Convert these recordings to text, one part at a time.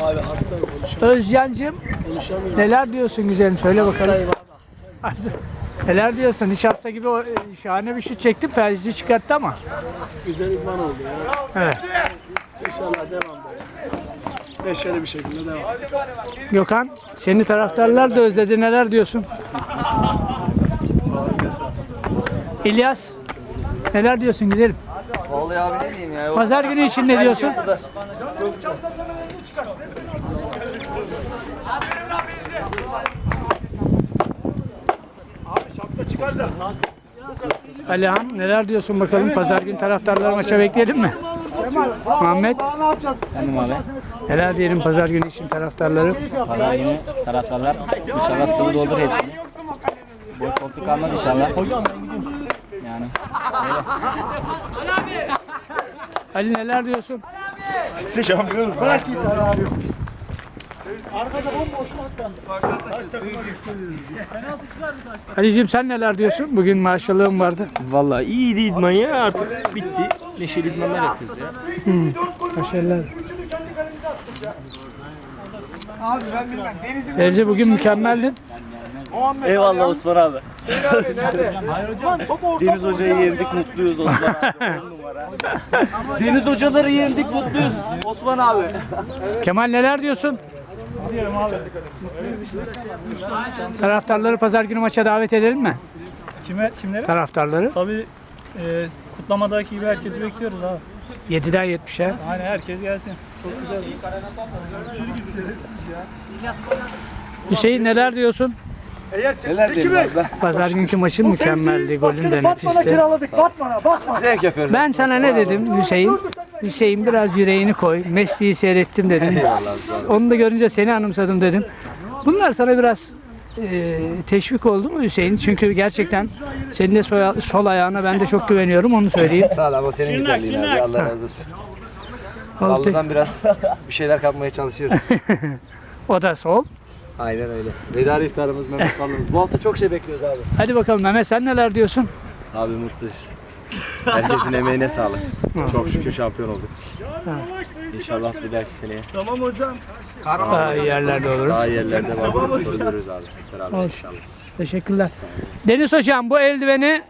Abi hastayım konuşamıyorum. Özcan'cığım Konuşamıyorum. neler diyorsun güzelim söyle bakalım. Hastayım abi. neler diyorsun? Hiç hasta gibi o- şahane bir şut çektim. Felci çıkarttı ama. Güzel idman oldu ya. Evet. İnşallah devam böyle. Neşeli bir şekilde devam. Gökhan seni taraftarlar da özledi. Neler diyorsun? İlyas neler diyorsun güzelim? Vallahi abi ne diyeyim ya. Pazar günü için ne diyorsun? Alihan neler diyorsun bakalım pazar günü taraftarlar maça bekleyelim mi? Muhammed Efendim abi. neler diyelim pazar günü için taraftarları? Pazar günü taraftarlar inşallah stadı doldur hepsini. Boş koltuk kalmaz inşallah. Yani Ali neler diyorsun? Ali'cim sen neler diyorsun? Bugün maşallahım vardı. Vallahi iyiydi idman ya artık bitti. Neşeli idmanlar yapıyoruz ya. Başarılar. Ece bugün mükemmeldin. Eyvallah Osman abi. Deniz Hoca'yı yendik mutluyuz Osman abi. On numara. Deniz Hocaları yendik mutluyuz Osman abi. Kemal neler diyorsun? Taraftarları pazar günü maça davet edelim mi? Kime, kimleri? Taraftarları. Tabii e, kutlamadaki gibi herkesi bekliyoruz abi. 7'den 70'e. Aynen herkes gelsin. Çok güzel. Hüseyin neler diyorsun? Neler diyeyim abi ben? Pazar günkü maçın mükemmeldi. Golün de nefisti. kiraladık Batman'a Batman. Zevk yapıyorum. Ben sana ne dedim Hüseyin? Hüseyin biraz yüreğini koy. Mesleği seyrettim dedim. Onu da görünce seni anımsadım dedim. Bunlar sana biraz e, teşvik oldu mu Hüseyin? Çünkü gerçekten senin de sol, sol ayağına ben de çok güveniyorum onu söyleyeyim. Sağ ol abi o senin güzelliğin abi Allah razı olsun. Vallahi Allah'tan biraz bir şeyler kapmaya çalışıyoruz. O da sol. Aynen öyle. Veda iftarımız Mehmet Ballamız. Bu hafta çok şey bekliyoruz abi. Hadi bakalım Mehmet sen neler diyorsun? Abi mutluyuz. Herkesin emeğine sağlık. Çok şükür şampiyon olduk. İnşallah bir dahaki seneye Daha iyi yerlerde oluruz. daha iyi yerlerde var. Sporu görürüz abi. Beraber inşallah. Teşekkürler. Deniz hocam bu eldiveni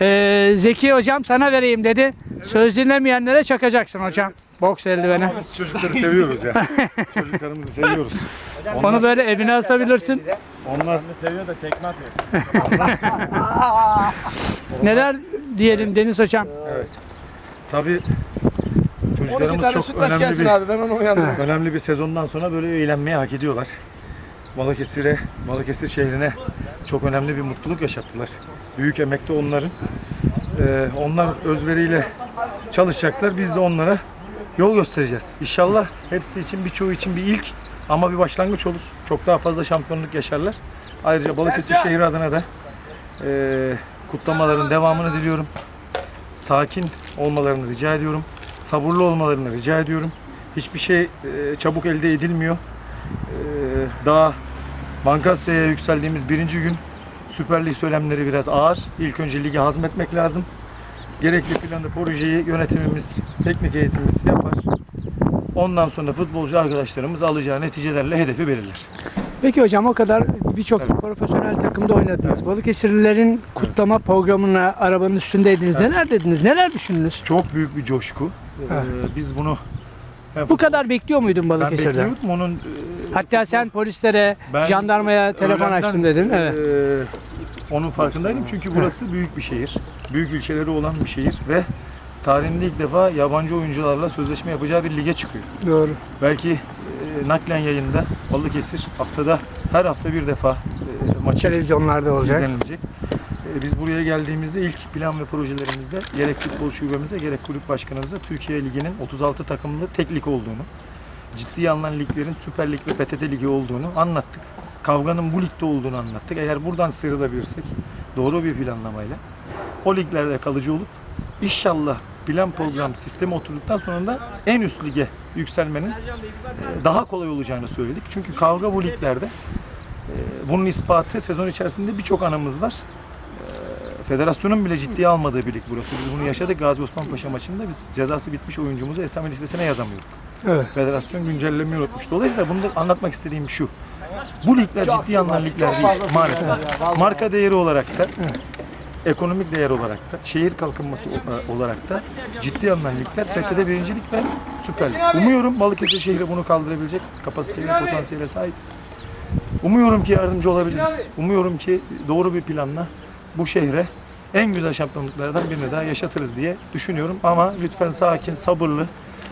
e, Zeki hocam sana vereyim dedi. Söz dinlemeyenlere çakacaksın hocam. Boks eldiveni. Biz çocukları seviyoruz ya. Çocuklarımızı seviyoruz. Onu böyle evine asabilirsin. Onlar Seviyor da tekme atıyor. Neler diyelim Deniz hocam? tabii 12 çocuklarımız çok önemli bir abi ben onu uyandırdım. önemli bir sezondan sonra böyle eğlenmeyi hak ediyorlar. Balıkesir'e, Balıkesir şehrine çok önemli bir mutluluk yaşattılar. Büyük emekte onların. Ee, onlar özveriyle çalışacaklar. Biz de onlara yol göstereceğiz. İnşallah hepsi için birçoğu için bir ilk ama bir başlangıç olur. Çok daha fazla şampiyonluk yaşarlar. Ayrıca Balıkesir şehri adına da e, kutlamaların devamını diliyorum. Sakin olmalarını rica ediyorum. Sabırlı olmalarını rica ediyorum. Hiçbir şey e, çabuk elde edilmiyor. E, daha Bankasya'ya yükseldiğimiz birinci gün Süper Lig söylemleri biraz ağır. İlk önce ligi hazmetmek lazım. Gerekli planı, projeyi yönetimimiz, teknik eğitimimiz yapar. Ondan sonra futbolcu arkadaşlarımız alacağı neticelerle hedefi belirler. Peki hocam o kadar birçok profesyonel takımda oynadınız. Balıkesirlilerin kutlama programına arabanın üstündeydiniz. Neler dediniz? Neler düşündünüz? Çok büyük bir coşku. Ee, biz bunu hem Bu kadar bekliyor muydun ben Balıkesir'de? bekliyordum. Onun e, Hatta sen polislere, Ben jandarmaya telefon açtım dedin. e, Evet. Onun farkındaydım çünkü burası büyük bir şehir. Büyük ilçeleri olan bir şehir ve tarihinde ilk defa yabancı oyuncularla sözleşme yapacağı bir lige çıkıyor. Doğru. Belki e, naklen yayında Balıkesir haftada her hafta bir defa e, maçı Televizyonlarda olacak. izlenilecek. E, Biz buraya geldiğimizde ilk plan ve projelerimizde gerek futbol şubemize gerek kulüp başkanımıza Türkiye Ligi'nin 36 takımlı tek lig olduğunu, ciddi alınan liglerin Süper Lig ve PTT Ligi olduğunu anlattık. Kavganın bu ligde olduğunu anlattık. Eğer buradan sıyrılabilirsek doğru bir planlamayla o liglerde kalıcı olup inşallah plan program sistemi oturduktan sonra da en üst lige yükselmenin e, daha kolay olacağını söyledik. Çünkü kavga bu liglerde. E, Bunun ispatı sezon içerisinde birçok anımız var. E, federasyonun bile ciddiye almadığı bir lig burası. Biz bunu yaşadık Gazi Osman Paşa maçında. Biz cezası bitmiş oyuncumuzu esame listesine yazamıyorduk. Evet. Federasyon güncellemeyi unutmuş. Dolayısıyla bunu da anlatmak istediğim şu. Bu ligler ciddi anlamda ligler değil maalesef. Marka değeri olarak da ekonomik değer olarak da, şehir kalkınması o- olarak da ciddi alınan ligler PTT birincilik ve Süper Lig. Umuyorum Balıkesir şehri bunu kaldırabilecek kapasiteye ve potansiyele sahip. Umuyorum ki yardımcı olabiliriz. Umuyorum ki doğru bir planla bu şehre en güzel şampiyonluklardan birini daha yaşatırız diye düşünüyorum. Ama lütfen sakin, sabırlı,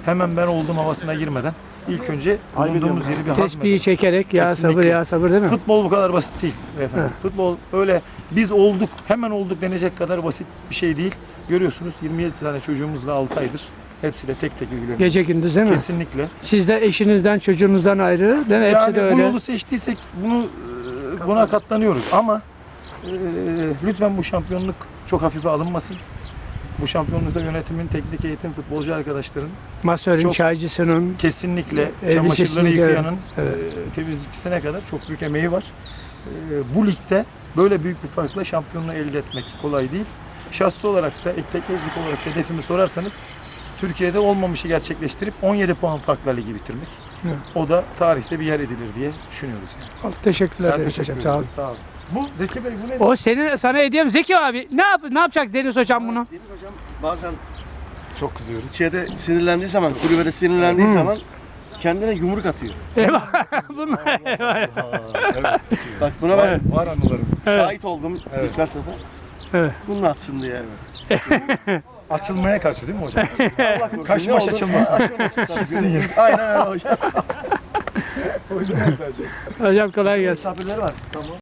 hemen ben olduğum havasına girmeden ilk önce bulunduğumuz yeri bir hazmedelim. çekerek ya sabır Kesinlikle. ya sabır değil mi? Futbol bu kadar basit değil. Evet. Futbol öyle biz olduk, hemen olduk denecek kadar basit bir şey değil. Görüyorsunuz 27 tane çocuğumuzla 6 aydır. Hepsiyle tek tek ilgileniyoruz. Gece gündüz değil mi? Kesinlikle. Siz de eşinizden çocuğunuzdan ayrı değil mi? Hepsi yani de bu öyle. yolu seçtiysek bunu e, buna katlanıyoruz ama e, lütfen bu şampiyonluk çok hafife alınmasın. Bu şampiyonlukta yönetimin, teknik eğitim, futbolcu arkadaşların Masörün, çok- çaycısının kesinlikle Elbisesini çamaşırları yıkayanın, Evet. e, temizlikçisine kadar çok büyük emeği var. E, bu ligde böyle büyük bir farkla şampiyonluğu elde etmek kolay değil. Şahsi olarak da, ek teknik olarak da hedefimi sorarsanız Türkiye'de olmamışı gerçekleştirip 17 puan farkla ligi bitirmek. Evet. O da tarihte bir yer edilir diye düşünüyoruz. Yani. teşekkürler Ben teşekkür hocam. Sağ olun. ederim. Sağ olun. Bu Zeki Bey bu ne? O senin sana hediyem Zeki abi. Ne yap ne yapacak Deniz hocam bunu? Deniz hocam bazen Çok kızıyoruz. şeyde sinirlendiği zaman, kulübede sinirlendiği Hmm. zaman kendine yumruk atıyor. Eyvah. Bunlar evet. Bak buna ben Var anılarımız. şahit oldum Evet. birkaç sefer. Evet. Bunun atsın diye. Açılmaya karşı değil mi hocam? Allah korusun. Kaş ne maş olur? açılmasın. Açılmasın. Şişsin ya. Aynen öyle hocam. hocam kolay gelsin. Misafirleri var. Tamam.